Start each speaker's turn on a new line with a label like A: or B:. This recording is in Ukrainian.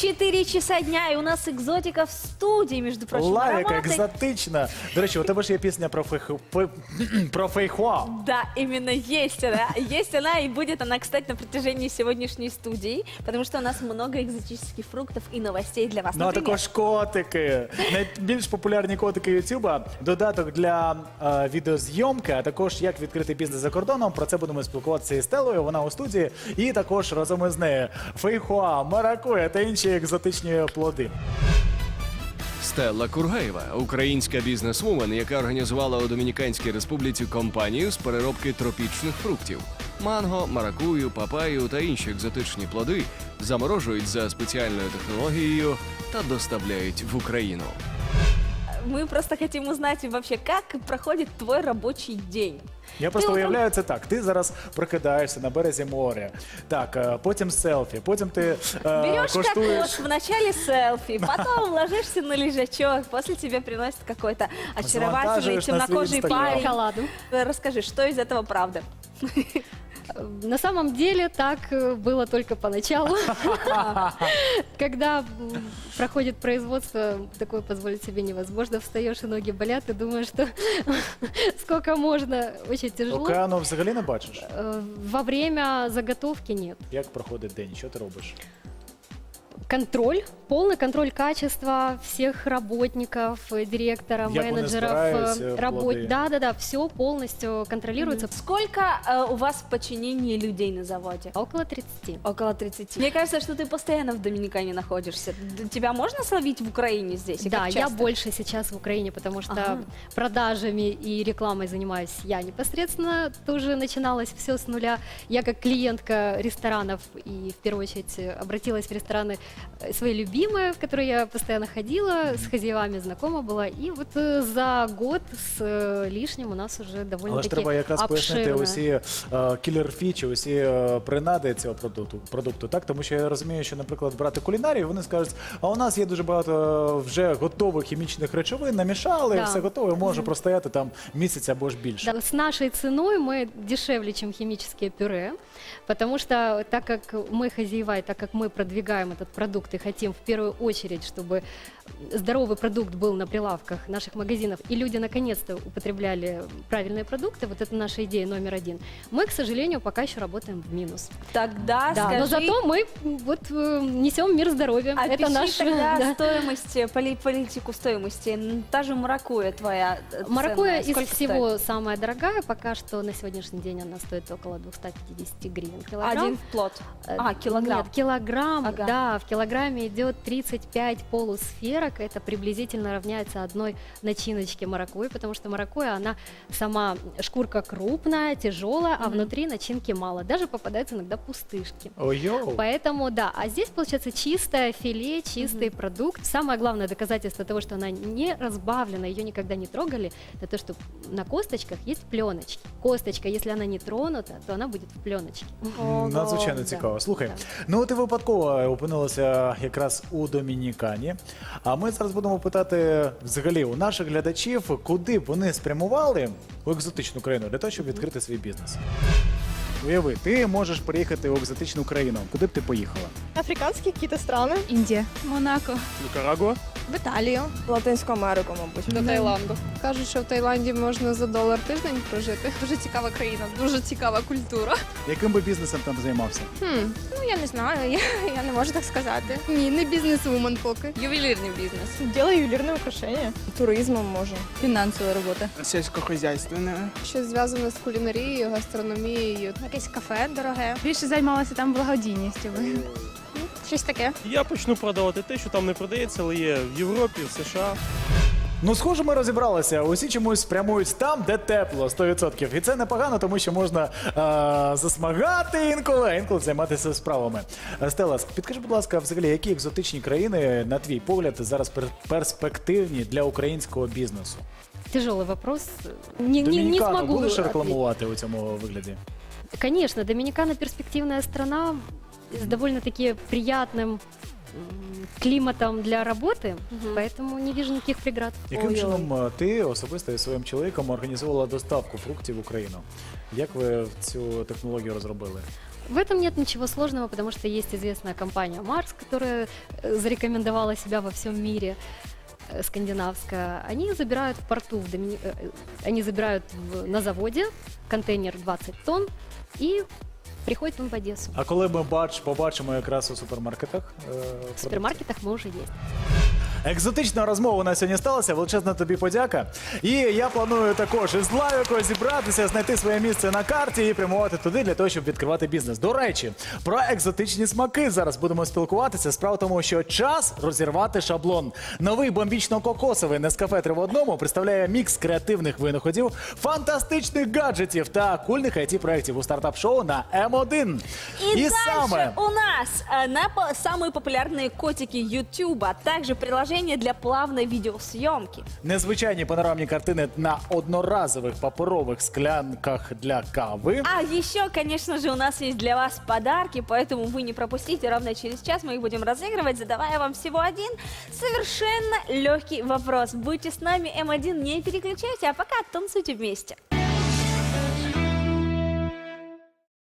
A: 4 часа дня, и у нас экзотика в студии, между прочим.
B: Лайка,
A: Ароматы-
B: екзотична. До речі, у тебе ж є пісня про фейх... фе- про фейхуа.
A: Да, именно есть она. Есть она, и будет она, кстати, на протяжении сегодняшней студии, потому что у нас много экзотических фруктов и новостей для вас.
B: Ну а
A: Например,
B: також котики. Найбільш популярні котики Ютуба. Додаток для е, відеозйомки, а також як відкрити бізнес за кордоном. Про це будемо спілкуватися із Стелою. Вона у студії. І також разом із нею фейхуа, маракуя та інші екзотичні плоди.
C: Стелла Кургаєва, українська бізнесвумен, яка організувала у Домініканській республіці компанію з переробки тропічних фруктів. Манго, маракую, папаю та інші екзотичні плоди заморожують за спеціальною технологією та доставляють в Україну.
A: мы просто хотим узнать вообще, как проходит твой рабочий день.
B: Я просто уявляю це так. Ти зараз прокидаєшся на березі моря. Так, е, потім селфі, потім ти е,
A: Берешь
B: коштуєш.
A: кокос, вначале селфи, потом ложишься на лежачок, после тебе приносит какой-то очаровательный
B: Завантаживаешь на свой
A: темнокожий
B: Инстаграм.
A: парень.
D: Шоколаду.
A: Расскажи, что из этого правда?
D: На самом деле так э, было только поначалу. Когда м, проходит производство, такое позволить себе невозможно. Встаешь и ноги болят, и думаешь, что сколько можно. Очень тяжело.
B: Океану взагалі не бачиш.
D: Э, Во время заготовки нет.
B: Як проходить день? Що ти робиш?
D: Контроль, полный контроль качества всех работников, э, директора,
B: Як вони
D: менеджеров,
B: збираються,
D: э,
B: плоди?
D: работ. Да, да, да, все полностью контролируется.
A: Сколько э, у вас в подчинении людей на заводе?
D: Около 30.
A: Около 30. Мне кажется, что ты постоянно в Доминикане находишься. Д- Тебя можно словить в Украине здесь? И
D: Да,
A: как
D: я
A: часто?
D: больше сейчас в Украине, потому что
A: Ага.
D: продажами и рекламой занимаюсь я непосредственно. Тоже начиналось все с нуля. Я как клиентка ресторанов и в первую очередь э, обратилась в рестораны э, свои любимые, в которые я постоянно ходила, с хозяевами знакома была. И вот э, за год с э, лишним у нас уже
B: Але ж
D: довольно-таки
B: треба якраз пояснити
D: обширно.
B: усі е, кілер-фічі, усі е, принади цього продукту, продукту. Так, тому що я розумію, що, наприклад, брати кулінарію, вони скажуть, а у нас є дуже багато вже готових хімічних речовин, намішали,
D: Да.
B: все готове, може простояти там місяць або ж більше.
D: Да, с нашей ценой мы дешевле, чем химические пюре, потому что так как мы хозяева, и так как мы продвигаем этот продукт и хотим в первую очередь, чтобы здоровый продукт был на прилавках наших магазинов, и люди наконец-то употребляли правильные продукты, вот это наша идея номер один, мы, к сожалению, пока еще работаем в минус.
A: Тогда
D: Да,
A: скажи,
D: но зато мы вот э, несем мир здоровья.
A: опиши
D: это наш
A: тогда
D: да.
A: стоимость, э, поли- политику стоимости. Та же маракуя твоя э,
D: Маракуя из всего
A: стоит?
D: самая дорогая, пока что на сегодняшний день она стоит около 250 гривен килограмм.
A: Один плод. А, килограмм.
D: Нет, килограмм,
A: Ага.
D: да, в килограмме идет 35 полусферок, это приблизительно равняется одной начиночке маракуйи, потому что маракуйя, она сама шкурка крупная, тяжелая, а
A: Мгм.
D: внутри начинки мало, даже попадаются иногда пустышки.
B: Ой-йоу.
D: Поэтому, да, а здесь получается чистое филе, чистый продукт. Самое главное доказательство того, что она не разбавлена, ее никогда не трогали, это то, что на косточках есть пленочки. Косточка, если она не тронута, то она будет в пленочке.
A: Ого.
B: Надзвичайно
D: да.
B: цікаво. Слухай,
D: Да.
B: ну ти випадково опинилася якраз у Домінікані. А ми зараз будемо питати взагалі у наших глядачів, куди б вони спрямували у екзотичну країну для того, щоб відкрити свій бізнес. Уяви, ти можеш приїхати в екзотичну країну. Куди б ти поїхала?
E: Африканские какие-то страны.
F: Индия. Монако.
B: Нікарагуа?
E: В Италию. Латинську Америку, мабуть.
F: До Таїланду.
G: Кажуть, що в Таїланді можна за долар тиждень прожити.
F: Дуже цікава країна, дуже цікава культура.
B: Яким би бізнесом там займався?
G: Хм,
E: Ну, я не знаю, я, я не можу так сказати.
G: ні, не бізнес-вумен поки.
F: Ювелірний бізнес.
E: Делаю ювелірне украшення. Туризмом може.
F: Фінансова робота.
H: сільськохозяйственне.
G: Щось зв'язане з кулінарією, гастрономією.
E: Якесь кафе дороге.
F: Більше займалася там благодійністю.
E: Щось таке.
I: Я почну продавати те, що там не продається, але є в Європі, в США.
B: Ну, схоже, ми розібралися. Усі чомусь прямують там, де тепло, 100%. І це непогано, тому що можна е, засмагати інколи, а інколи займатися справами. Е, Стелас, підкажи, будь ласка, взагалі, які екзотичні країни, на твій погляд, зараз пер- перспективні для українського бізнесу?
D: Тяжелый вопрос. Не, не, не
B: Домінікану
D: смогу.
B: будеш
D: ответить.
B: рекламувати у цьому вигляді?
D: Конечно, Доминикана перспективная страна с довольно-таки приятным м, климатом для работы,
A: Мгм.
D: поэтому не вижу никаких преград.
B: Яким
A: Ой-ой.
B: чином е, ти особисто із своїм чоловіком організувала доставку фруктів в Україну? Як ви цю технологію розробили?
D: В этом нет ничего сложного, потому что есть известная компания Марс, которая э, зарекомендовала себя во всем мире э, скандинавская. Они забирают в порту, в Домини- э, э, они забирают в- на заводе контейнер 20 тонн и приходит он в Одессу.
B: А коли ми бач, побачимо якраз у супермаркетах? е,
D: В супермаркетах мы уже есть.
B: Екзотична розмова на сьогодні сталася. Величезна тобі подяка. І я планую також із Лавікою зібратися, знайти своє місце на карті і прямувати туди для того, щоб відкривати бізнес. До речі, про екзотичні смаки зараз будемо спілкуватися. Справа в тому, що час розірвати шаблон. Новий бомбічно-кокосовий Нескафе 3 в одному представляє мікс креативних винаходів, фантастичних гаджетів та кульних it проєктів у стартап-шоу на М1.
A: И, дальше у нас э, на по- самые популярные котики YouTube, а также приложение для плавной видеосъемки.
B: Незвичайні панорамні картини на одноразових паперових склянках для кави.
A: А еще, конечно же, у нас есть для вас подарки, поэтому вы не пропустите. Ровно через час мы их будем разыгрывать, задавая вам всего один совершенно легкий вопрос. Будьте с нами, М1, не переключайте, а пока танцуйте вместе.